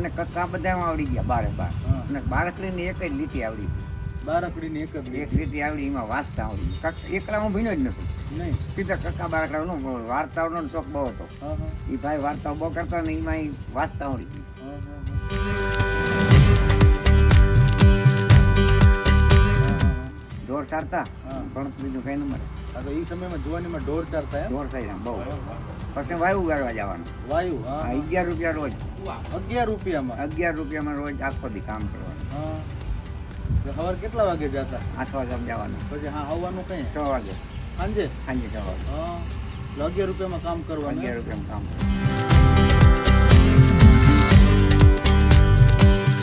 મને કક્કા બધામાં આવડી ગયા બારે બાર. અને બારકડીની એક જ લીટી આવડી બારકડીની એક જ એક. લીટી આવડી એમાં વાંચતા આવડી એકલા હું ભીનો જ નથી નહીં. સીધા કક્કા બારકડાનો વાર્તાઓનો શોખ બહુ હતો. એ ભાઈ વાર્તાઓ બહુ કરતા ને એમાં એ વાંચતા આવડી ગયું. ઢોર સારતા? હા. પણ બીજું કઈ હા તો એ સમયમાં જુવાનીમાં ઢોર ચારતા ઢોર સાઈ બહુ. પછી વાયુ ગાળવા જવાનું. વાયુ હા. અગિયાર રૂપિયા રોજ. અગિયાર રૂપિયામાં? અગિયાર રૂપિયામાં રોજ આખો દી કામ કરવાનું. સવાર કેટલા વાગે જતા? આઠ વાગે જવાનું. પછી હા આવવાનું કઈ? છ વાગે. સાંજે? સાંજે છ વાગે. અગિયાર રૂપિયામાં કામ કરવાનું અગિયાર રૂપિયામાં કામ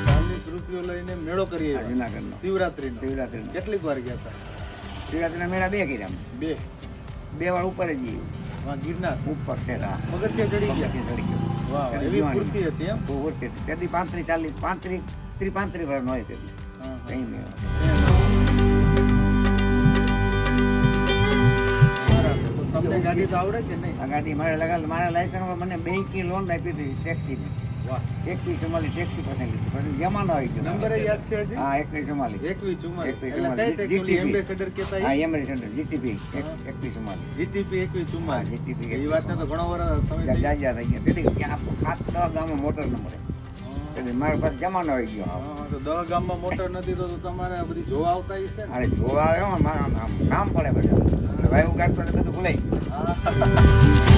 ચાલીસ રૂપિયો લઈને મેળો કરીએ આ જુનાગઢનો. શિવરાત્રી શિવરાત્રી કેટલીક વાર ગયા હતા? શિવરાત્રીના મેળા બે કર્યા બે? બે વાર ઉપર જ જઈએ ગિરનાર ઉપર છે મગજ ચડી ગયા? ચડી ગયો. હતી તેથી પાંત્રીસ ચાલીસ પાંત્રીસ ત્રી પાંત્રીસ વર્ષ હોય તેથી હા, હા. બરાબર. તો તમને ગાડી તો આવડે કે નહીં? ગાડી મારે લગાડ મારા લાયસન્સમાં મને બેંકની લોન આપી હતી ટેક્સીની એકવીસ ચુમ્માલીસ ટેક્સી પસંદ પછી જમાનો આવી ગયો. નંબર યાદ છે હજી? હા એકવીસ ચુમ્માલીસ. એકવીસ ચુમ્માલીસ. એમ્બેસેડર કહેતા હા? જીટીપી એકવીસ ચુમ્માલીસ. જીટીપી એકવીસ ચુમ્માલીસ. જીટીપી એ વાતને તો ઘણો વર્ષ સમય થઈ જા જા થઈ ગયા. તેથી કે આ સાત દવા ગામમાં મોટર ન મળે. હા. તેથી મારા પાસે જમાનો આવી ગયો તો દવા ગામમાં મોટર નથી તો તો તમારે બધી જોવા આવતા હશે અરે જોવા આવ્યો મારા કામ પડે બધા ભાઈ ઉગાડતો એટલે બધું ભૂલાઈ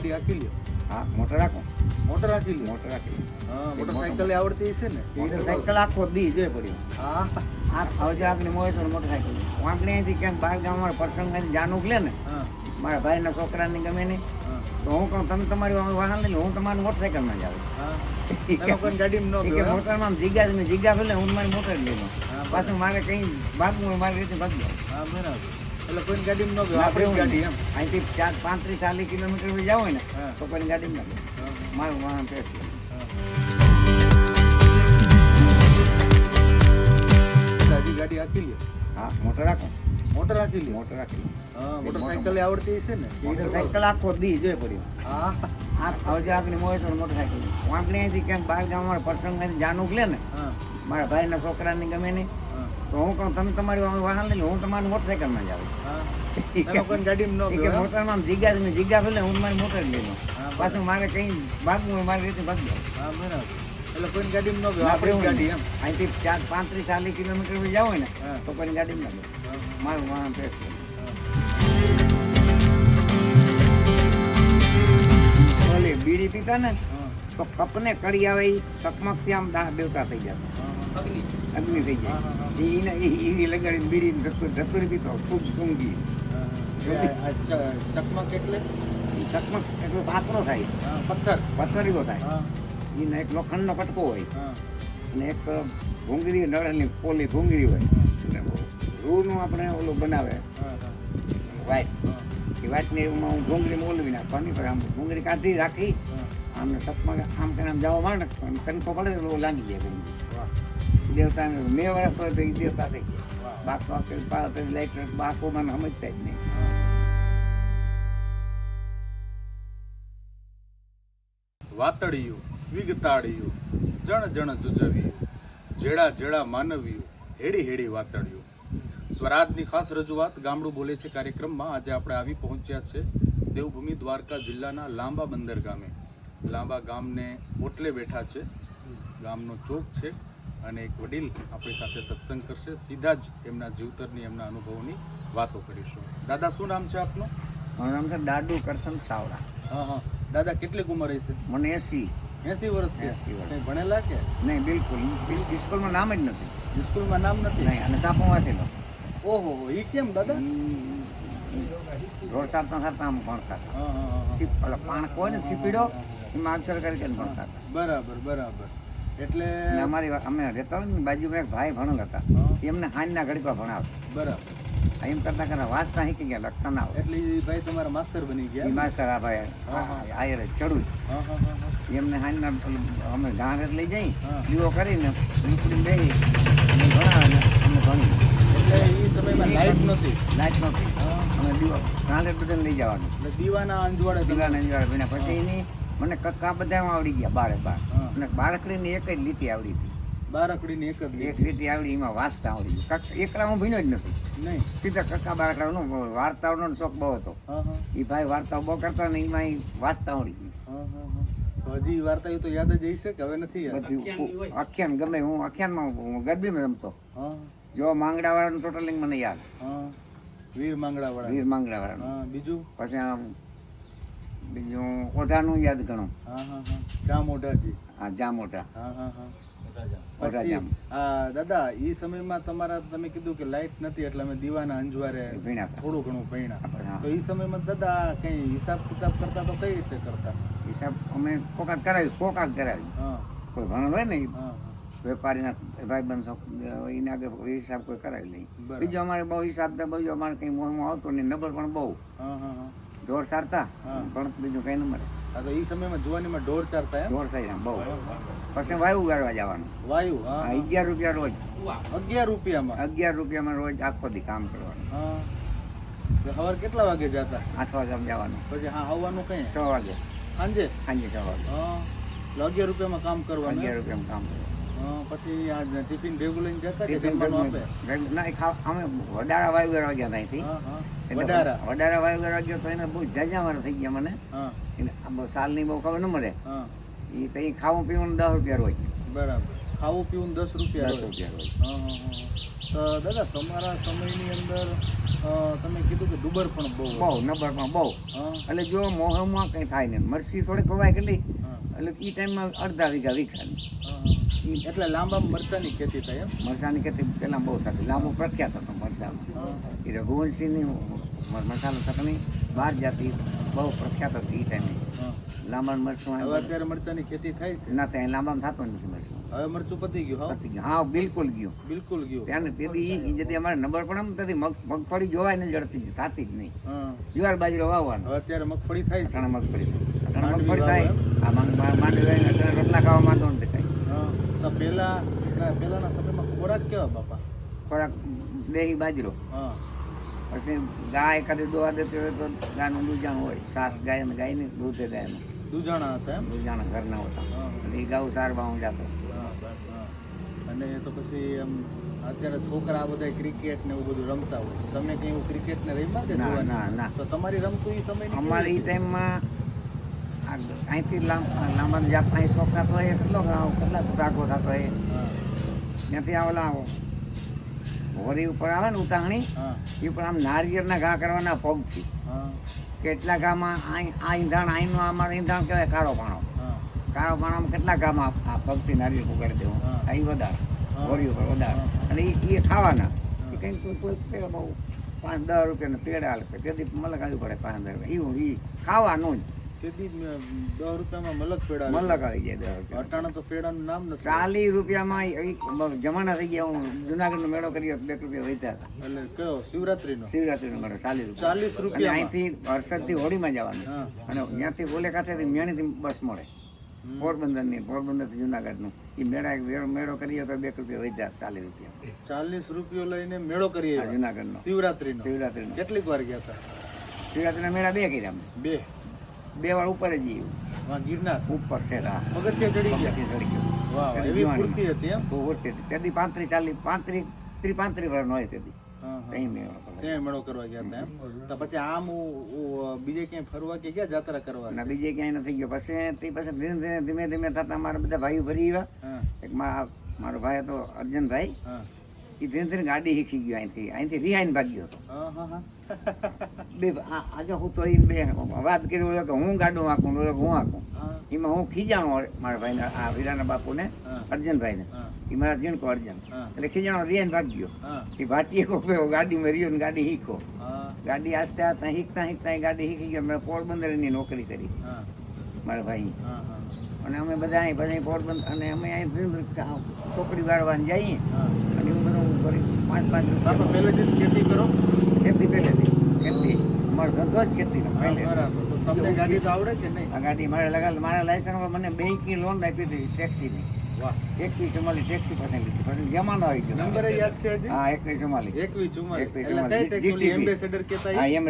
ગાડી રાખી લ્યો. હા મોટર રાખો. મોટર રાખી લ્યો. મોટર રાખી હા મોટરસાઇકલ આવડતી હશે ને? મોટરસાઇકલ આખો દી જોઈ પડ્યો. હા. આ હવે આપણે મોય છે મોટરસાઇકલ આપણે અહીંથી ક્યાંક બહાર ગામમાં પ્રસંગ જાનુક લે ને. મારા ભાઈના છોકરાને ગમે નહીં. તો હું કહું તમે તમારી વાહન લઈ લો હું તમારી મોટરસાઇકલમાં હા. તમે એ કે મોટરમાં જીગા જ જીગા ભલે હું મારી મોટર જ લઈ લઉં. પાછું મારે કંઈ ભાગવું મારી રીતે ભાગી જાઉં. હા બરાબર. એટલે કોઈ ગાડીમાં ન ગયો. આપણે ગાડી એમ. અહીંથી ચાર પાંત્રીસ ચાલીસ કિલોમીટર બી જાવ હોય ને તો કોઈ ગાડીમાં ના મારું વાહન પેસી હજી ગાડી હાંકી લ્યો. હા મોટર રાખો મોટર રાખી લ્યો. મોટર રાખી હા મોટરસાઇકલ આવડતી હશે ને? મોટરસાઇકલ આખો દી જોઈ પડ્યો. હા. આ હવે આપણે મોય મોટરસાયકલ મોટરસાઇકલ આપણે અહીંથી ક્યાંક બહાર ગામમાં પ્રસંગ જાનુક લે ને મારા ભાઈના છોકરાને ગમે નહીં. તો હું કહું તમે તમારી વાહન લઈ લો હું તમારી મોટરસાઇકલમાં જાઉં. હા. તમે કોઈ ગાડીમાં એ ન કે ગયો એમ? મોટરમાં આમ જીગા જ મેં જીગા ફેલે હું મારી મોટર જ લઈ લઉં. હા, પાછું મારે કંઈ ભાગવું હોય મારી રીતે ભાગી જાઉં. હા બરાબર. એટલે કોઈ ગાડીમાં ન ગયો આપણે આપણી ગાડી એમ? અહીંથી ચાર પાંત્રીસ ચાલીસ કિલોમીટર બી જાવ હોય ને હા. તો કોઈ ગાડીમાં ના જાય. હા, હા, મારું વાહન પેસી હા. ઓલી બીડી પીતા ને હા, તો કપને કડી આવે એ ચકમકથી આમ દાહ દેવતા થઈ જતા હા, અગ્નિ થઈ જાય. હા. એને એ લગાડીને બીડી ધતુર ધતુરી દીધો ખૂબ ચ- ચકમક એટલે? એ ચકમક એટલો પાતળો થાય. પથ્થર. પથ્થરીઓ થાય. એને એક લોખંડનો કટકો હોય. અને એક ભૂંગળી નળની પોલી ભૂંગળી હોય. અને રૂનું આપણે ઓલું બનાવે. વાઇટ એ વાઇટની એમાં હું ભૂંગળી મોલવી નાખવાની પણ આમ ભૂંગળી કાઢી રાખી. આમને સપમાં આમ કરીને આમ જવા માંડે કનકો પડે એટલે ઓલું લાગી જાય ભૂંગળી. દેવતાને મેં વર્ષ હોય તો એ દેવતા થઈ ગયા. બાકો આપણે પાવર લાઈટર બાકો મને સમજતા જ નહીં. વાતડિયું વિગતાડિયું જણ જણ જુજવ્યું, જેડા જેડા માનવ્યું, હેડી હેડી વાતડિયું સ્વરાજની ખાસ રજૂઆત ગામડું બોલે છે કાર્યક્રમમાં આજે આપણે આવી પહોંચ્યા છે દેવભૂમિ દ્વારકા જિલ્લાના લાંબા બંદર ગામે. લાંબા ગામને ઓટલે બેઠા છે. ગામનો ચોક છે. અને એક વડીલ આપણી સાથે સત્સંગ કરશે. સીધા જ એમના જીવતરની એમના અનુભવોની વાતો કરીશું. દાદા શું નામ છે આપનું? મારું નામ છે દાડુ કરશન સાવડા હા હા. દાદા કેટલીક ઉંમર છે મને એસી. એસી વર્ષ એસી વર્ષ. ભણેલા કે? નહીં બિલકુલ. બિલ- સ્કૂલમાં નામ જ નથી. સ્કૂલમાં નામ નથી? નહીં અને ચાપો વાંચેલો ઓહો એ કેમ દાદા? રોડ સારતા સારતા આમ ભણતા હતા. પાણકો હોય ને છીપીડો એમાં અક્ષર કરી કરીને ભણતા હતા. બરાબર બરાબર. એટલે અમારી અમે રહેતા ને બાજુમાં એક ભાઈ ભણેલ હતા. એમને હાંજના ઘડીકવા ભણાવતા. બરાબર. એમ કરતા કરતા વાંચતા શીખી ગયા લખતા ના એટલે ભાઈ તમારા માસ્તર બની ગયા? માસ્તર આ ભાઈ. આયર ચડું. એમને હાંજના અમે ગાંઠ લઈ જઈ. દીવો કરીને નીકળી અને ભણાવે ને અમે ભણી એટલે એ સમયમાં લાઈટ નથી? લાઈટ નથી. અમે દીવા ગાંધે બધાને લઈ જવાનું. દીવાના અંજવાડે દીવાના અંજવાડે પછી એની મને કક્કા બધામાં આવડી ગયા બારે બાર. અને બાળકડીની એક જ લીટી આવડી હતી. બારકડીની એક જ એક લીટી. આવડી એમાં વાંચતા આવડી કક- એકલા હું ભીનો જ નથી. નહીં. સીધા કક્કા બાળકડાનો વાર્તાઓનો શોખ બહુ હતો. એ ભાઈ વાર્તાઓ બહુ કરતા ને એમાં ઈ વાંચતા આવડી ગયું હજી વાર્તા તો યાદ જ હશે કે હવે નથી બધું આખ્યાન ગમે હું આખ્યાનમાં ગરબીમાં રમતો. જો માંગડા વાળાનું ટોટલિંગ મને યાદ. હા. વીર માંગડા વાળા વીર માંગડા વાળા બીજું? પછી આમ બીજું ઓઢાનું યાદ ગણો. હા હા હા. ચા મોઢાજી હા જા આ દાદા એ સમયમાં તમારા તમે કીધું કે લાઈટ નથી એટલે અમે દીવાના અંજવારે થોડું ઘણું ભણ્યા હા. તો એ સમયમાં દાદા કઈ હિસાબ કિતાબ કરતા તો કઈ રીતે કરતા? હિસાબ અમે કોકાક કરાવી કોકાક કરાવી હા. કોઈ ભણ હોય ને વેપારીના ભાઈ એના એને આગળ હિસાબ કોઈ કરાવી નહીં. બીજો અમારે બહુ હિસાબ બીજો અમારે કંઈ મોહમાં આવતો નહીં નંબર પણ બહુ. હા હા હા. ઢોર સારતા. પણ બીજું કંઈ ન મળે. હા તો એ સમયમાં જોવાનીમાં ઢોર ચારતા ઢોર સારી બહુ. પછી વાયુ ગાળવા જવાનું. વાયુ હા. અગિયાર રૂપિયા રોજ. અગિયાર રૂપિયામાં? અગિયાર રૂપિયામાં રોજ આખો દી કામ કરવાનું. હા. તો સવાર કેટલા વાગે જતા? આઠ વાગે જવાનું. પછી હા આવવાનું કઈ? છ વાગે. સાંજે? સાંજે છ વાગે. એટલે અગિયાર રૂપિયામાં કામ કરવાનું અગિયાર રૂપિયામાં કામ કરવાનું. પછી આ ટિફિન ભેગું લઈને જતા કે જમવાનું આપે? ના એ ખાવ અમે વડારા વાયુ ગયા હા હા. વડારા વડારા વાયુ ગયો તો એને બહુ જાજાવાર થઈ ગયા મને. એને સાલની બહુ ખબર ન મળે. એ ત્યાં ખાવું પીવાનું દસ રૂપિયા રોજ. બરાબર. ખાવું પીવું દસ રૂપિયા દસ. રૂપિયા તો દાદા તમારા સમયની અંદર તમે કીધું કે ડુબર પણ બહુ બહુ. નંબરમાં બહુ. એટલે જો મોહમાં કંઈ થાય નહીં. મરસી થોડી ખવાય કેટલી એટલે એ ટાઈમમાં અડધા વીઘા વીઘાની. એટલે લાંબા મરચાની ખેતી થાય એમ? મરસાની ખેતી પહેલાં બહુ થતી. લાંબો પ્રખ્યાત હતો મરસાનું એ રઘુવંશીની મસાલો ચટણી બહાર જાતી બહુ પ્રખ્યાત હતી એ ટાઈમે. લાંબા મરચું હવે અત્યારે મરચાની ખેતી થાય છે? ના ત્યાં લાંબામાં થતો નથી મરચું. હવે મરચું પતી ગયું પતી ગયું. હા બિલકુલ ગયું. બિલકુલ ગયું. ત્યાં તેથી જેથી અમારે નંબર પણ આમ થતી મગ મગફળી જોવાય ને જડતી જ થતી જ નહીં. હા. જુવાર બાજરો વાવવાનો. અત્યારે મગફળી થાય છે. મગફળી. મગફળી થાય. આ માંડવી અટાણે રોટલા ખાવા માંડો નથી દેખાય હા. તો પહેલા પહેલાંના પહેલાના સમયમાં ખોરાક કેવા બાપા? ખોરાક દેહી બાજરો. હા. પછી ગાય કદી દોવા દેતી હોય તો ગાયનું દૂજાણ હોય. સાસ ગાય અને ગાયની દૂધે ગાયનું દૂજાણા હતા એમ? દૂજાણ ઘરના હતા. એ ગાઉ સારવા હું જાતો. અને તો પછી એમ અત્યારે છોકરા બધા ક્રિકેટ ને એવું બધું રમતા હોય. તમે કઈ એવું ક્રિકેટ ને રમ્યા કે ના ના ના. તો તમારી રમતું એ સમય અમારે એ ટાઈમમાં અહીંથી લાંબા જાત અહીં શોખ થતો હોય કેટલો કેટલા ટાકો થતો હોય ત્યાંથી આવેલા ઓલા હોરી ઉપર આવે ને ઉતાણી એ ઉપર આમ નારિયેળના ઘા કરવાના પગથી. કેટલા ગામમાં આ ઈંધાણ અહીંનું અમારું ઈંધાણ કહેવાય કાળો પાણો. કાળો પાણામાં કેટલા ગામમાં આ પગથી નારિયેળ ઉગાડી દેવું. આ ઈ વધારે. હોરી ઉપર વધારે. અને એ એ ખાવાના. એ કંઈક કોઈ કોઈ બહુ પાંચ દસ રૂપિયાના પેડ હાલ. તેથી મલક આવી પડે પાંચ દસ રૂપિયા. એવું એ ખાવાનું જ. જ મેં દસ રૂપિયામાં મલક પેડા મલક આવી જાય દસ રૂપિયા અટાણા તો પેડાનું નામ નથી. ચાલીસ રૂપિયામાં જમાના થઈ ગયા. હું જુનાગઢનો મેળો કર્યો બે રૂપિયા વેચ્યા હતા. એટલે કયો? શિવરાત્રીનો? શિવરાત્રીનો મેળો ચાલીસ રૂપિયા. ચાલીસ અને રૂપિયામાં? અહીંથી હર્ષદથી હોડીમાં જવાનું. અને ત્યાંથી બોલે કાંઠેથી મેણીથી બસ મળે. પોરબંદરની પોરબંદરથી જુનાગઢનું. એ મેળા મેળો કરીએ તો બે રૂપિયા વધ્યા ચાલીસ રૂપિયા. ચાલીસ રૂપિયો લઈને મેળો કરીએ જુનાગઢનો. શિવરાત્રી શિવરાત્રી કેટલીક વાર ગયા હતા? શિવરાત્રીના મેળા બે કર્યા બે? બે વાર ઉપર જ ગિરનાર. ઉપર છે પગથિયા ચડી ગયા. ચડી ગયો. એવી. હતી એમ? હતી. તેથી પાંત્રીસ ચાલીસ પાંત્રીસ ત્રી પાંત્રીસ વર્ષનો હોય તેથી મેળો ત્યાં મેળો કરવા ગયા હતા એમ? તો પછી આમ બીજે ક્યાંય ફરવા કે ગયા જાત્રા કરવા? બીજે ક્યાંય નથી ગયો. પછી તે પછી ધીમે ધીમે ધીમે ધીમે થતા મારા બધા ભાઈઓ ફરી આવ્યા. એક મારા મારો ભાઈ હતો અર્જુનભાઈ. એ ધીરે ધીમે ગાડી શીખી ગયો અહીંથી. અહીંથી રિહાઈને ભાગ્યો હતો. બે આજે હું તો એમ બે વાત કરી કે હું ગાડું હાંકું કે હું હાંકું એમાં હું ખીજાણો મારા ભાઈને આ વીરાના બાપુને ને અર્જુનભાઈને. ને એ મારા જીણકો અર્જન. એટલે ખીજાણો રિહાઈને ભાગ્યો હા. એ ભાટીએ ગાડી ગાડીમાં રહ્યો ને ગાડી શીખો ગાડી આસ્તે આસ્તે શીખતા શીખતા ગાડી શીખી ગયો મેં પોરબંદરની નોકરી કરી. મારા ભાઈ. અને અમે બધા અહીં પછી પોરબંદર અને અમે અહીં છોકરી વાળવાને જઈએ. અને હું બધું કરી પાંચ પાંચ બાપા રૂપિયા પહેલેથી જ ખેતી કરો? ખેતી પહેલેથી ખેતી અમારો ધંધો જ કેટલી પહેલે તમને ગાડી તો આવડે કે નહીં? આ ગાડી મારે લગા મારા લાયસન્સ મને બેંકની લોન આપી હતી ટેક્સીની વાહ. એકવીસ ચુમ્માલીસ ટેક્સી પસંદ લીધી. પછી જમાનો આવી ગયો. નંબર યાદ છે હા એકવીસ ચુમ્માલીસ. એકવીસ ચુમ્માલીસ. એમ્બેસેડર કહેતા હા ઈ?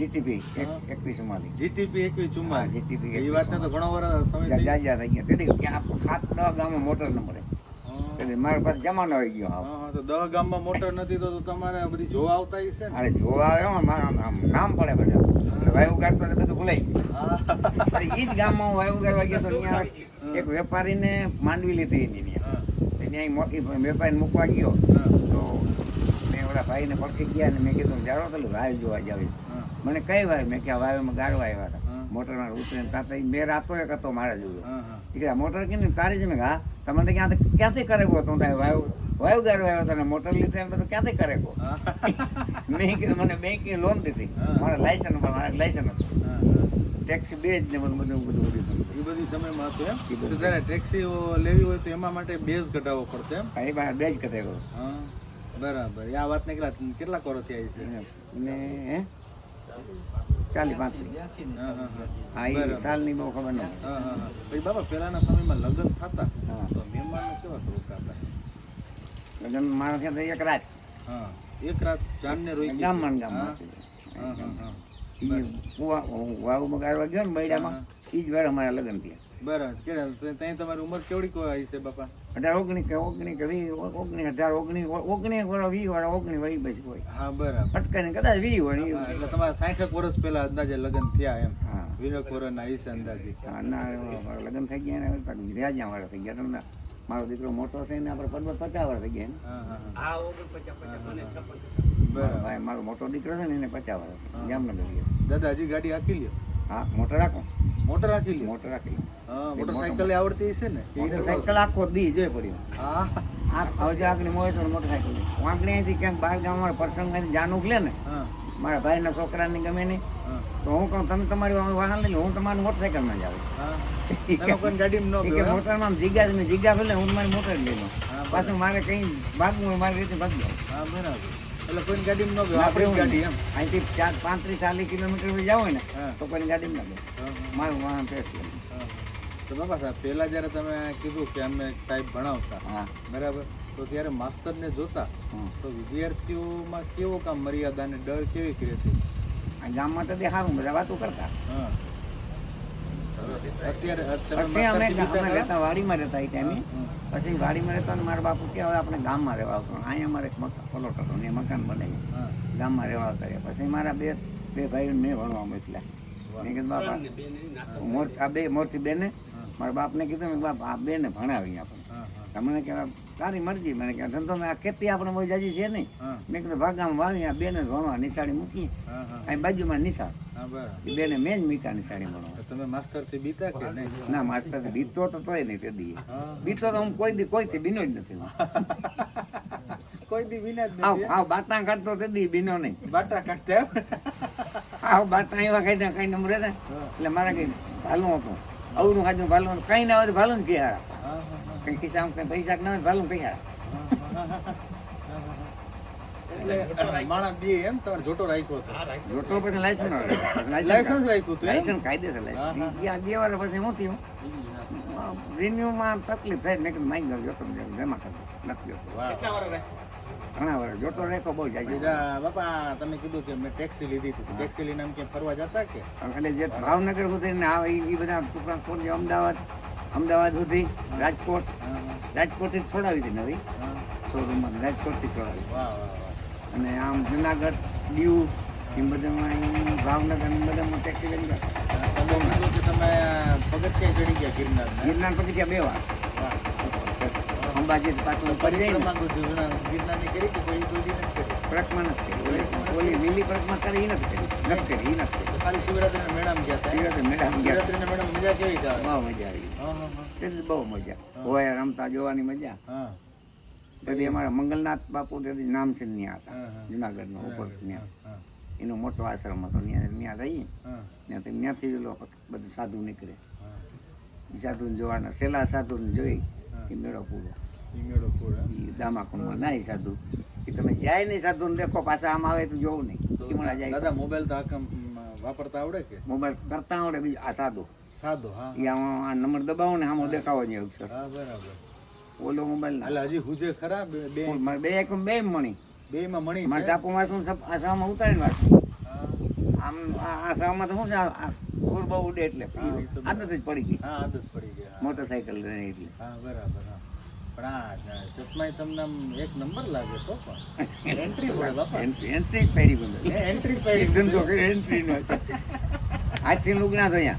જીટીપી એકવીસ ચુમ્માલીસ. જીટીપી એકવીસ ચુમ્માલીસ. જીટીપી એ વાતને તો ઘણો વર્ષ સમય થઈ ગયા. તેથી સાત દસ ગામમાં મોટર ન મળે હા. તેથી મારા પાસે જમાનો આવી ગયો તો દહ ગામમાં મોટર નથી તો તો તમારે બધી જોવા આવતા હશે અરે જોવા આવ્યો મારા કામ પડે પછી. વાયુ ગાતો એટલે બધું ભૂલાઈ ગયું. ઈ જ ગામમાં વાયુ ગાવા ગયો તો ત્યાં એક વેપારીને માંડવી લીધી એની ત્યાં. મોટી વેપારીને મૂકવા ગયો. તો મેં ઓલા ભાઈને પડખી ગયા ને મેં કીધું જાણો તો વાયુ જોવા જાવી. મને કઈ વાય? મેં કે વાયુમાં ગાળવા આવ્યા હતા. હા. મોટરમાં ઉતરે તાતા ઈ મેર રાતો એક હતો મારા. એ કે મોટર કેની તારી જ મેં હા? તમને તો ક્યાંથી ક્યાંથી કરે ગો તું વાયુ વાયુ ગાર આવ્યો તને મોટર લીધે એમ તો ક્યાંથી કરે ગો મેં કીધું મને બેંકે લોન દીધી. મારા લાયસન્સ પર મારે લાયસન્સ હતું. ટેક્સી બે જ ને બધું બધું બધું બધું એ બધી સમયમાં હતું એમ? એ. તો જ્યારે ટેક્સી લેવી હોય તો એમાં માટે બેઝ કટાવો પડતો એમ? એ પાસે બે જ કથે કરો હા બરાબર. આ વાતને કેટલા કેટલા કરો આવી છે? ને હે? ચાલી પાંત્રીસ. હા, એ. સાલની બહુ ખબર. પછી બાબા પહેલાના સમયમાં લગ્ન થતા. તો મહેમાનો કેવા લગ્ન માણસ એક રાત. હા એક રાત ચાંદને રોઈ ગામમાં ને ગામમાં. વાવ મગાડવા ગયો ને બૈડામાં. ઈ જ વાર અમારા લગ્ન થયા. બરાબર. કે ત્યાં તમારી ઉંમર કેવડી કોઈ છે બાપા? અઢાર ઓગણી કે ઓગણીસ કે વી ઓગણીસ અઢાર ઓગણી ઓગણી વાળા વી વાળા ઓગણીસ વહી પછી કોઈ હા બરાબર. અટકાઈને કદાચ વી હોય. એટલે તમારા સાઠેક વર્ષ પહેલા અંદાજે લગ્ન થયા એમ. હા. વીરક વર્ષના હિસ્સે અંદાજે. હા, ના મારા લગ્ન થઈ ગયા ને પાછું વાળા થઈ ગયા. તમને મારો દીકરો મોટો છે ને આપણે પંદર પચાસ વર્ષ થઈ ગયા ને. મારો બરાબર. ભાઈ મારો મોટો દીકરો છે ને એને પચાસ વર્ષ જામનગર દાદાજી દાદા હજી ગાડી હાકી લ્યો. હા મોટર રાખો. મોટર હાકી લ્યો. મોટર રાખી લો. હા મોટરસાઇકલ આવડતી હશે ને? મોટરસાઇકલ આખો દી જોઈ પડી હા. આ હવે આગળ મોય છે મોટરસાઇકલ વાંકણી અહીંથી ક્યાંક બહાર ગામમાં પ્રસંગ જાનું લે ને મારા ભાઈના છોકરાને ગમે નહીં તો હું કહું તમે તમારી વાહન લઈ લો હું તમારી મોટરસાઇકલમાં જ આવું. એમ? મોટરમાં જીગા મેં જીગા ભલે હું મારી મોટર લઈ લઉં. પાછું મારે કઈ ભાગવું મારી રીતે ભાગી જાઉં. હા બરાબર. એટલે કોઈ ગાડીમાં ન આપણી ગાડી એમ. અહીંથી ચાર પાંત્રીસ ચાલીસ કિલોમીટર સુધી જાવ ને તો કોઈ ગાડીમાં ના. મારું વાહન પેસી તો બાબા સાહેબ પહેલા જ્યારે તમે કીધું કે અમે સાહેબ ભણાવતા હા. બરાબર? તો ત્યારે માસ્તરને જોતા. તો વિદ્યાર્થીઓમાં કેવો કામ મર્યાદા અને ડર કેવી રહેતી ગામમાં તો તે સારું બધા વાતો કરતા. હા. પછી અમે ખરા? રહેતા વાડીમાં રહેતા એ ટાઈમે. પછી વાડીમાં રહેતા ને મારા બાપુ કે હવે આપણે ગામમાં રહેવા આવતો. અહીંયા અમારે એક પલોટ હતો ને મકાન બનાવ્યું. ગામમાં રહેવા આવતા રહ્યા. પછી મારા બે બે ભાઈઓ મેં ભણવા મોકલ્યા. મેં કીધું બાપા આ બે મોરથી બેને મારા બાપને કીધું બાપ આ બેને ભણાવી આપણે. તમને કહેવા તારી મરજી. મને કે ધંધો મેં આ ખેતી આપણે બહુ જાજી છે નહીં. મેં કીધું ભાગામાં વાવી આ બેને ભણવા નિશાળી મૂકી અહીં બાજુમાં નિશાળ. બેને મેં જ મીકા નિશાળી ભણવા તમે માસ્તરથી બીતા કે નહીં? ના માસ્તર બીતો તો તોય નહીં તે દી. બીતો તો હું કોઈ દી કોઈથી બીનો જ નથી કોઈ દી વિના જ આવ નથી આવ બાટા કાઢતો તે દી બીનો નહીં. બાટા કાઢતા આવ બાટા એવા કઈ કઈ નંબર ને એટલે મારે કઈ ભાલું હતું. અવનું ખાધું ભાલું કઈ ના હોય તો ભાલું જ કહે હારા કઈ ખિસ્સામાં કઈ પૈસા ના હોય ભાલું કહી હારા માણસ બે એમ તમારે જોટો રાખ્યો હતો. પછી લાયસન્સ લાયસન્સ રાખ્યું. હતું એમ? લાયસન્સ કાયદેસર. લાયસન્સ બે વાર પછી હું થયું. રિન્યુમાં તકલીફ થાય મેં કીધું જોતો જમા કરતો નથી ઘણા વાર. જોતો રેકો બહુ જાય બાપા તમે કીધું કે મેં ટેક્સી લીધી હતી. ટેક્સી લઈને આમ કે ફરવા જતા કે? એટલે જે ભાવનગર સુધી ને આવે એ બધા ટુકડા કોણ અમદાવાદ. અમદાવાદ સુધી રાજકોટ. રાજકોટથી છોડાવી હતી નવી. શોરૂમમાં રાજકોટથી છોડાવી. અને આમ જુનાગઢ દીવ એ બધામાં ભાવનગર બધા બધામાં ટેક્સી લઈને તમે કીધું કે તમે પગથિયા ચડી ગયા ગિરનાર ગિરનાર પછી ગયા બે વાર. અંબાજી પાછું પડી જાય ગિરનારની કરી કે કોઈ કોઈ દી નથી કરી. પ્રકમાં નથી કરી. ઓલી- લીલી પ્રકમાં કરી એ નથી કરી. નથી કરી એ નથી કરી. ખાલી શિવરાત્રીના મેળામાં ગયા હતા શિવરાત્રી મેળામાં ગયા શિવરાત્રીના મેળામાં મજા કેવી બહુ મજા આવી. બહુ મજા. હોય રમતા જોવાની મજા. તેથી અમારા મંગલનાથ બાપુ તેથી નામસિંહ ત્યાં હતા. જુનાગઢનો ઉપર ત્યાં. એનો મોટો આશ્રમ હતો ત્યાં ત્યાં રહી. ત્યાંથી ત્યાંથી બધું સાધુ નીકળે. સાધુને જોવાના સેલા સાધુને જોઈ. એ મેળો પૂરો. દામાકુંડમાં નાય સાધુ. એ તમે જાય નહીં સાધુને દેખો પાછા આમ આવે તો જોવું નહીં. જાય. દાદા મોબાઈલ તો આખા વાપરતા આવડે કે? મોબાઈલ કરતા આવડે બીજું આ સાધુ. સાધુ હા એ આ નંબર દબાવો ને આમાં દેખાવો નહીં અક્ષર હા બરાબર. ઓલો મોબાઈલ ના. હજી હુજે ખરા? બે બે એક બે એક બે મણી. બેયમાં મણી મારે સાપો વાસું સપ- આ સામાં ઉતારીને વાસું આમ આ આ તો શું છે? આ- આ બહુ ઉડે એટલે આદત જ પડી ગઈ. હા આદત પડી ગઈ. મોટરસાઇકલ રહે એટલે. હા બરાબર પણ આ ચશ્મા તમને એક નંબર લાગે તો પણ. એન્ટ્રી પડે બાપા. એન્ટ્રી એન્ટ્રી પહેરી ગયું એન્ટ્રી એક પડી તો એન્ટ્રી નો આજથી લુગણા ધોયા.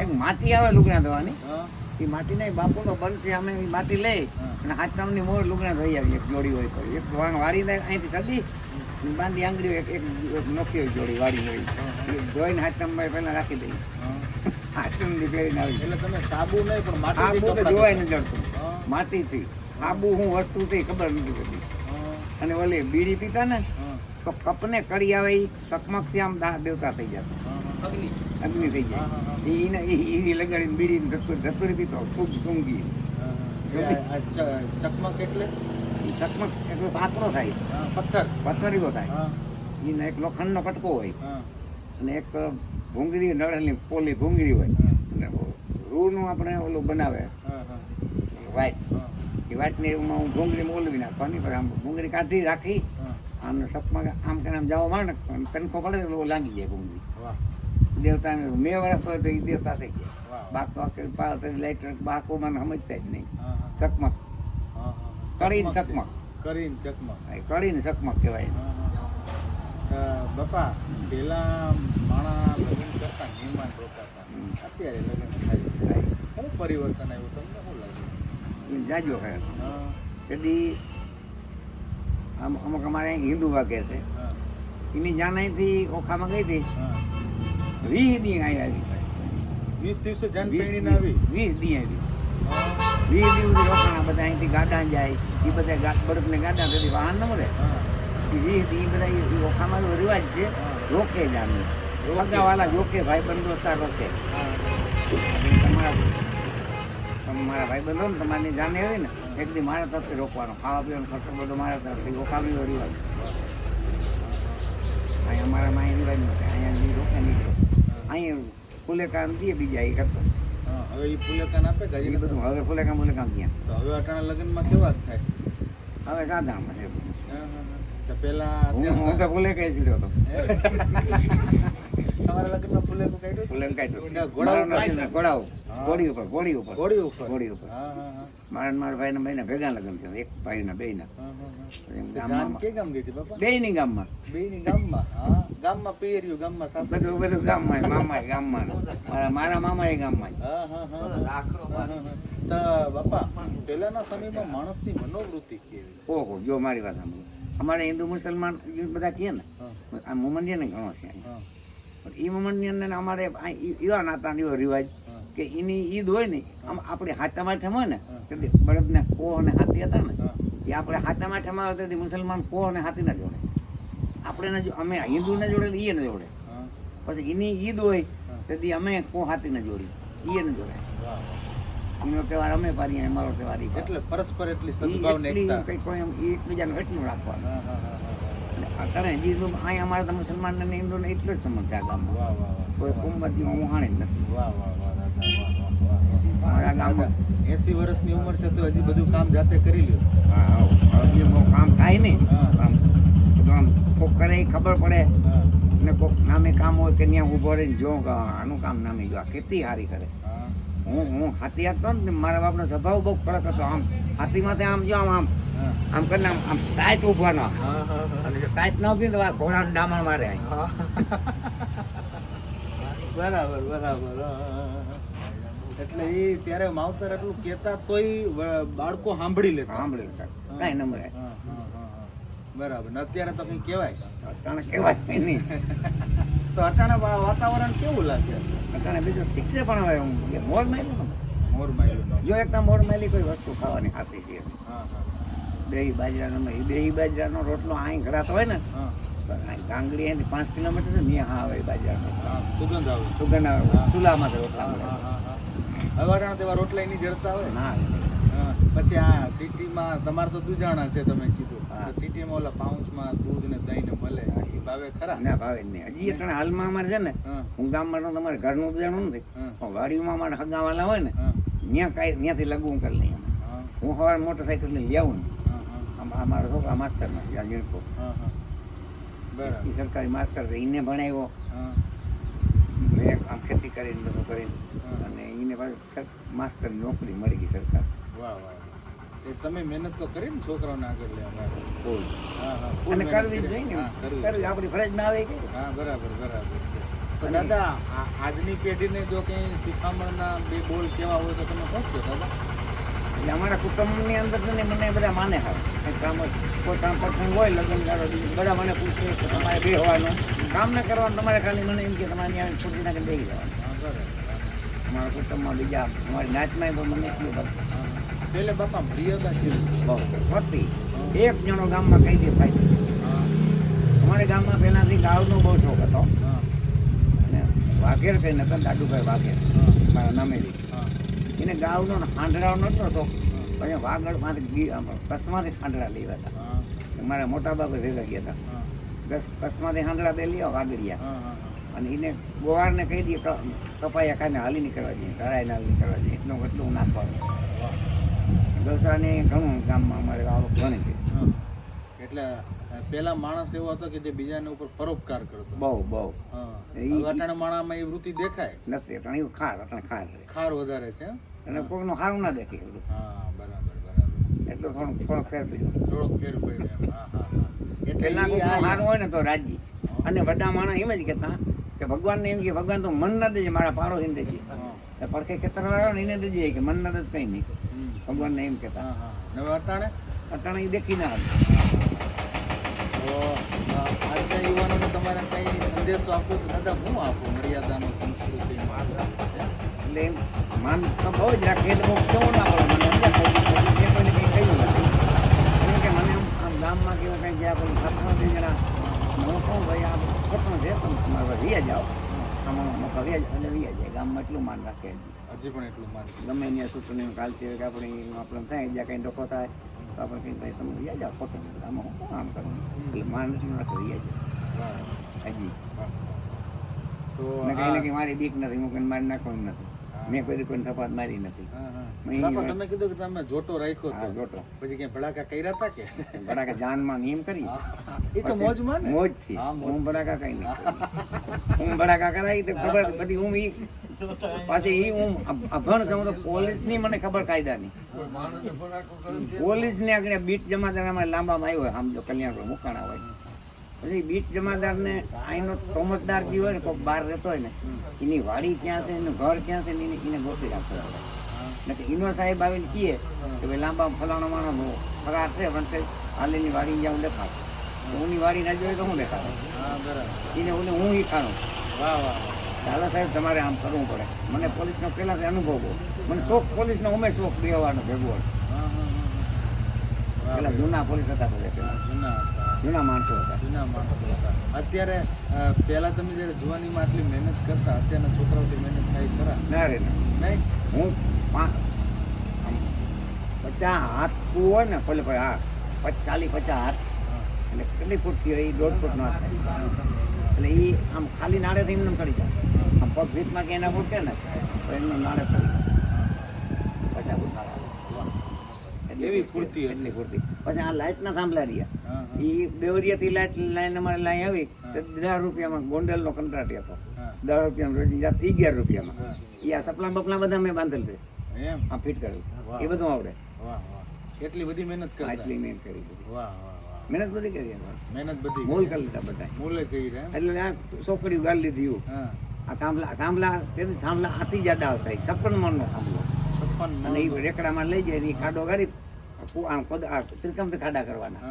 એક માટી આવે લુગણા ધોવાની. હા. એ માટી નહીં બાપુનો બનશે અમે એ માટી લઈ. અને હાથનામની મોર લુગણા ધોઈ આવી એક જોડી હોય તો. એક વાંગ વાળીને અહીંથી સદી બાંધી આંગળી એક એક નોખી જોડી વાળી હોય. જોઈને ધોઈને હાથનામમાં પહેલા રાખી દઈ હા. હાથનામની પહેરીને આવી એટલે તમે સાબુ નહીં પણ માટી સાબુ તો જોવાય ન જડતું. માટીથી આબુ હું વસ્તુ થી ખબર નથી પડતી. અને ઓલી બીડી પીતા ને તો કપને કડી આવે એ ચકમકથી આમ દેવતા થઈ જતા. અગ્નિ. થઈ. જાય. એને લગાડીને બીડીને ધતુર ધતુરી પીતો સૂંઘ સૂંઘી ચકમક એટલે? ચકમક એટલો પાતળો થાય. પથ્થર. પથ્થરીઓ થાય. એને એક લોખંડનો કટકો હોય. અને એક ભૂંગળી નળની પોલી ભૂંગળી હોય. અને રૂનું આપણે ઓલું બનાવે. વાઈટ એ વાટની એમાં હું ભૂંગળી મોલવી નાખવાની. પછી આમ ભૂંગળી કાઢી રાખી. આમ સપમાં આમ કરીને આમ જવા માંડ. તનખો પડે એટલે લાગી જાય ભૂંગળી. દેવતાને મેં વર્ષ હોય તો એ દેવતા થઈ ગયા. બાક તો આખી પાર લાઈટર બાકો મને સમજતા જ નહીં. ચકમક. કરીને ચકમક કરીને ચકમક. કરીને ચકમક કહેવાય બાપા પેલા માણા લગ્ન કરતા મહેમાન રોકાતા અત્યારે લગ્ન થાય શું પરિવર્તન આવ્યું? તમને શું લાગે? એ જાજો ખરે હા. તેથી અમુક અમારે હિન્દુ વાગે છે. એની જાન અહીંથી ઓખામાં ગઈ હતી. વીસ દી અહીં આવી વીસ દિવસે જાન વીસ દી- આવી? વીસ દી આવી વીસ દિવસ રોકાણા બધા અહીંથી ગાડા જાય એ બધા બળદને ગાડા બધી વાહન ન મળે. વીસ દી બધા એ એવો રિવાજ છે. રોકે જ આમ. રોકાવાલા રોકે ભાઈ બંધોસ્તા રોકે. તમારા તમારા ભાઈ બંધો ને તમારી જાને આવી ને એક દી મારા તરફથી રોકવાનો. ખાવા પીવાનો ખર્ચો બધો મારા તરફથી રોકાવ્યો રિવાજ. અહીંયા અમારા માય રિવાજ નથી. અહીંયા રોકે નહીં. અહીંયા ફૂલે કામ દઈએ બીજા એ કરતો. હવે એ ફૂલેકાન આપે એ બધું હવે ફૂલે કામ ફૂલે કામ ત્યાં. તો હવે અટાણા લગ્નમાં કેવા થાય? હવે સાધામાં છે પેલા હું તો ફૂલે કહી સીડ્યો હતો તમારા લગ્નમાં ફૂલે કાઢ્યું? ફૂલે કાઢ્યો ઘોડાઓ ઘોડાઓ. ઘોડી ઉપર ઘોડી ઉપર. ઘોડી ઉપર. ઘોડી ઉપર. હા મારા ભાઈ ના ભાઈના બેના ભેગા લગ્ન થયા એક ભાઈના ના બે ના હા. એમ તો જાન કે ગામ ગઈ હતી બાપા? બેયની ગામમાં. ગામમાં? હા ગામમાં ગામમાં સાસુ. બધું બધું ગામમાં મામા ગામમાં. મારા મારા મામા એ ગામમાં. હા હા હા. તો બાપા પહેલાના સમયમાં માણસની મનોવૃત્તિ કેવી? ઓહો જો મારી વાત સાંભળો. અમારે હિન્દુ મુસલમાન બધા કહે ને આ આ છે ને ઘણો છે પણ એ મોમનિયા ને અમારે એવા નાતા ને એવો રિવાજ. કે એની ઈદ હોય ને આમ આપણે હાથા માઠમ ને. તેથી બળદને કોહ અને હાથી હતા ને એ આપણે હાથા માઠામાં આવે તેથી મુસલમાન કોહ અને હાથી ના જોડે. આપણે ના અમે હિન્દુ ને જોડે એ ને જોડે. પછી એની ઈદ હોય. તેથી અમે કોહ હાથી ને જોડી એ ને જોડે. એનો તહેવાર અમે પાડીએ અમારો તહેવાર એટલે પરસ્પર એટલી સદભાવને એકતા. કંઈ કોઈ એકબીજાનું એટલું રાખવાનું. અત્યારે હજી તો અહીંયા અમારે મુસલમાન ને હિન્દુ ને એટલો જ સંબંધ છે આ ગામમાં. કોઈ કુંભજી હું હાણે જ નથી. વાહ વાહ ગામમાં. એસી વર્ષની ઉંમર છે તો હજી બધું કામ જાતે કરી લ્યો. હા. કામ થાય નહીં. હા. આમ કોક કરે ખબર પડે. ને કોક નામે કામ હોય કે ત્યાં ઊભો રહીને જો આનું કામ નામે જો. આ ખેતી સારી કરે. હું. હું હાથી હતો ને મારા બાપનો સ્વભાવ બહુ કડક હતો. આમ હાથીમાંથી આમ જો આમ આમ આમ કરીને આમ આમ ટાઈટ ઊભવાનો. અને જો ટાઈટ ન ઊભી ને તો ઘોડાને ડામણ મારે. બરાબર બરાબર. એટલે એ ત્યારે માવતર એટલું કહેતા તોય બાળકો સાંભળી લેતા. સાંભળ્યું લેતા. કાંઈ ન મળે. હા, હા, હા, હા. બરાબર. ને અત્યારે તો કઈ કહેવાય? અટાણે કહેવાય નહીં. તો અટાણે વાતાવરણ કેવું લાગે? અટાણે બીજું શીખશે પણ હવે હું મોર મોર માયલું જો એકદમ મોર માયલી કોઈ વસ્તુ ખાવાની ખાસી છે. હા દહીં બાજરાનો દહીં બાજરાનો રોટલો અહીં ઘડાતો હોય ને ગાંગડી અહીંથી પાંચ કિલોમીટર છે ને હા આવે બાજરાનો. હા સુગંધ આવે. સુગંધ આવે. હા. રોટલા હા મળે હા હા હા હવે તેવા રોટલા એની જડતા હોય? ના. પછી આ સિટીમાં તમારે તો દુજાણા છે તમે કીધું. સિટીમાં ઓલા પાઉચમાં દૂધ ને દહીં ને મળે. એ ભાવે ખરા? ના ભાવે નહીં. હજી એટલે હાલમાં અમારે છે ને હું. ગામમાં તમારે ઘરનું જાણું નથી. પણ વાડીમાં અમારે હગાવાલા હોય ને ત્યાં કાંઈ ત્યાંથી લગવું કરી લઈએ હું. સવારે મોટરસાઇકલ લઈને આવું ને. છોકરા માસ્તરમાં હા બરાબર. એ સરકારી માસ્તર છે એને ભણાવ્યો. મેં આમ ખેતી કરીને બધું કરીને એને પાછું માસ્ટર નોકરી મળી ગઈ સરકાર. વાહ વાહ એ તમે મહેનત તો કરી ને છોકરાઓને આગળ લેવા બોલ હા હા અને કરવી જ. જોઈએ ને. કરવી આપણી ફરજ ના આવે કે? હા બરાબર બરાબર. દાદા આજની પેઢીને જો કંઈ શિખામણના બે બોલ કેવા હોય તો તમે કહો દાદા. એટલે અમારા કુટુંબની અંદર છે ને મને બધા માને કામ કોઈ કામ પ્રસંગ હોય લગ્ન ગાળો બધા મને પૂછે કે તમારે બેહવાનું. કામ ના કરવાનું તમારે ખાલી મને એમ કે તમારે ત્યાં ખુરશી નાખીને બેસી જવાનું. અમારા કુટુંબમાં બીજા મારી નાચમાં પણ મને એટલું બધું એટલે બાપા પ્રિય કેવી બહુ. હતી એક જણો ગામમાં કહી દે ભાઈ. હા અમારે ગામમાં પહેલાંથી ગાળનો બહુ શોખ હતો. અને વાઘેર કહીને હતા દાદુભાઈ વાઘેર મારા નામેથી. હા એને ગાવનો ને હાંડરાનો નતો શોખ પછી વાગડમાંથી કસમાંથી હાંડરા લેવા હતા. મારા મોટા બાપે ભેગા ગયા હતા. કસમાંથી હાંડરા બે લ્યો વાગડિયા. હા હા. અને એને ગોવારને કહી દઈએ કપાયા ખાને હાલી નીકળવા દઈએ કરાય હાલી નીકળવા જોઈએ એટલું એટલું નાખવાનું. દસરાને ઘણું ગામમાં અમારે આવક ગણે છે. એટલે પેલા માણસ એવો હતો કે જે બીજાને ઉપર પરોપકાર કરતો. બહુ બહુ. અટાણા માણામાં એ વૃત્તિ દેખાય. નથી પણ એવું ખાર અટણ ખાર છે. ખાર વધારે છે? અને કોઈનું સારું ના દેખે એટલું હા બરાબર બરાબર. એટલો થોડોક થોડોક ફેર પડ્યો. થોડોક ફેર પડ્યો હા હા હા. એટલે પેલા સારું હોય ને તો રાજી. અને વડા માણસ એમ જ કહેતા કે ભગવાનને એમ કે ભગવાન તો મન ના દેજે મારા પાડો એને દેજે પડખે ખેતર ને એને દેજે કે મન ના દે કઈ નહીં. ભગવાનને એમ કહેતા. હા હા. ને હવે અટાણે? અટાણે દેખી ના આજના યુવાનોને તમારે કંઈ સંદેશો આપો તો દાદા હું આપું મર્યાદાનો સંસ્કૃતિ એટલે માન તો બહુ જ રાખે એટલે બહુ કેવું ના પડે. મને સમજ્યા કોઈને કંઈ કહ્યું નથી. કારણ કે મને આમ ગામમાં કેવું કંઈ ગયા પણ જરા હું કહું ભાઈ આ ખોટું છે તમે તમારે વિયા જાઓ આમાં મોકા વિયા જાય એટલે વિયા જાય ગામમાં એટલું માન રાખે હજી પણ એટલું માન ગમે ત્યાં સૂચનું કાલ છે કે આપણે આપણે થાય જ્યાં કંઈ ડોકો થાય તો આપણે કંઈ ભાઈ તમે વિયા જાઓ ખોટું. આમાં હું કામ કરું? એટલે માન નથી રાખે વિયા જાય હજી. તો કહીને કે મારી બીક નથી હું કંઈ મારી નાખવાનું નથી. મેં કોઈ કોઈને થપાત મારી નથી. તમે કીધું કે તમે જોટો રાખ્યો હા જોટો. પછી કઈ ભડાકા કર્યા હતા કે? ભડાકા જાનમાં નિયમ કરી. એ તો મોજમાં ને? મોજથી હું ભડાકા કઈ નહીં હું બડાકા કરાવી તો ખબર બધી હું ઈ પાછી ઈ હું અભ- અભણ છું તો પોલીસની મને ખબર કાયદાની. પોલીસને આગળ બીટ જમાદાર અમારે લાંબામાં આવ્યો હોય સમજો કલ્યાણ મુકાણા હોય. પછી બીટ જમાદારને અહીંનો તોમતદાર જીવ હોય ને કોઈ બહાર રહેતો હોય ને એની વાડી ક્યાં છે એનું ઘર ક્યાં છે ને એને એને ગોતી રાખતો પડે ને ઈનો સાહેબ આવીને કહે કે ભાઈ લાંબા ફલાણો માણસ પગાર છે પણ તે હાલેની વાડી જ્યાં હું દેખાડું. તો હું વાડી ના જોઈએ તો હું દેખાડું. એને હું હું ઈ ખાણું. વાહ વાહ. દાદા સાહેબ તમારે આમ કરવું પડે. મને પોલીસનો પહેલાંથી અનુભવ મને શોખ પોલીસનો અમે શોખ બેવાનો ભેગો પેલા જૂના પોલીસ હતા બધા જૂના હતા. જૂના માણસો હતા. જૂના માણસો હતા. અત્યારે પહેલાં તમે જ્યારે જુવાનીમાં આટલી મહેનત કરતા અત્યારના છોકરાઓથી મહેનત થાય ખરા? ના રે નહીં? હું પચાસ હાથ કૂવો હોય ને ભલે ભાઈ હા ચાલી પચાસ હાથ. એટલે કેટલી ફૂટ થયો એ દોઢ ફૂટનો હાથ એટલે એ આમ ખાલી નાળે થઈને એમ ચડી જાય. આમ પગ ભીતમાં કે એના મૂકે ને તો એમનું નાળે ચડી જાય. પચાસ ફૂટ નાળા. એવી ફૂર્તિ હોય. હતી. એટલી ફૂર્તિ. પછી આ લાઇટના થાંભલા રહ્યા. એ દેવરિયાથી લાઇટ લાઈન અમારે લાઈન આવી તો દસ રૂપિયામાં ગોંડલનો કંત્રાટી હતો હા. દસ રૂપિયામાં રોજી જાત અગિયાર રૂપિયામાં. એ આ સપલા બપલા બધા મેં બાંધેલ છે. એમ? આ ફિટ કરેલ. એ બધું આવડે. એટલી બધી મહેનત કરી આટલી મહેનત કરી વાહ વાહ વાહ. મહેનત બધી કરી મહેનત બધી મોલ કરી. લીધા બધા. મૂલે કરી એટલે આ છોકરીઓ ગાળી લીધી આ થાંભલા થાંભલા તેથી થાંભલા આથી જાડા આવતા છપ્પન મણનો થાંભલો. છપ્પન અને એ રેકડામાં લઈ જાય એ ખાડો કરી કુ- આમ પદ- આ ત્રિકમથી ખાડા કરવાના.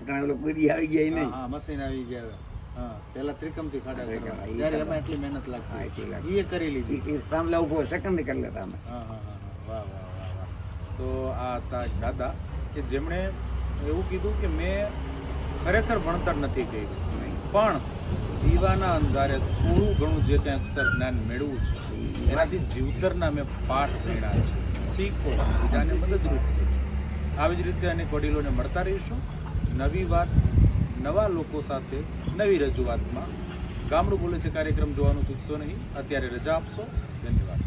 એટલે ઓલો ગુદી આવી ગયા નહીં. મશીન આવી ગયા હા પેલા ત્રિકમથી ખાડા કરવા ત્યારે એમાં એટલી મહેનત લાગતી એ કરી લીધી. થાંભલા ઊભો સેકન્ડ કરી લેતા અમે. હા હા હા હા. વાહ વાહ તો આ હતા દાદા કે જેમણે એવું કીધું કે મેં ખરેખર ભણતર નથી કર્યું પણ દીવાના અંધારે થોડું ઘણું જે કંઈ અક્ષર જ્ઞાન મેળવું છે એનાથી જીવતરના મેં પાઠ ભણ્યા છે. શીખો બીજાને મદદરૂપ આવી જ રીતે અનેક વડીલોને મળતા રહીશું. નવી વાત, નવા લોકો સાથે નવી રજૂઆતમાં ગામડું બોલે છે કાર્યક્રમ જોવાનું ચૂકશો નહીં. અત્યારે રજા આપશો. ધન્યવાદ.